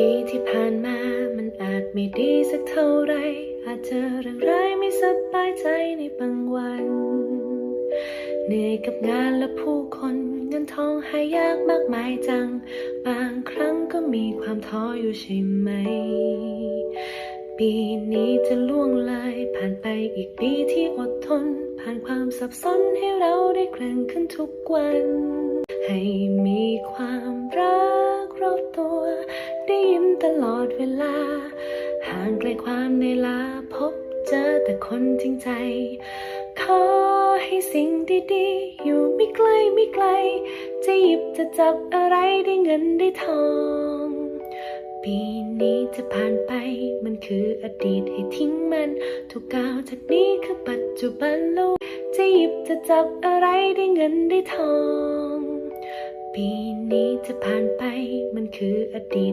ปีที่ผ่านมามันอาจไม่ดีสักเท่าไร อาจเจอเรื่องร้ายไม่สบายใจในบางวัน เหนื่อยกับงานและผู้คนเงินทองหายากมากมายจัง บางครั้งก็มีความท้ออยู่ใช่ไหม ปีนี้จะล่วงเลยผ่านไปอีกปีที่อดทน ผ่านความสับสนให้เราได้แกร่งขึ้นทุกวัน เวลา ห่างไกลความในลาพบเจอแต่คนจริงใจ ขอให้สิ่งดีๆ อยู่ไม่ไกลไม่ไกล จะหยิบจะจับอะไรได้เงินได้ทอง ปีนี้จะผ่านไปมันคืออดีตให้ทิ้งมัน ทุกก้าวจากนี้คือปัจจุบันแล้วจะหยิบจะจับอะไรได้เงินได้ทอง ปีนี้จะผ่านไปมันคืออดีต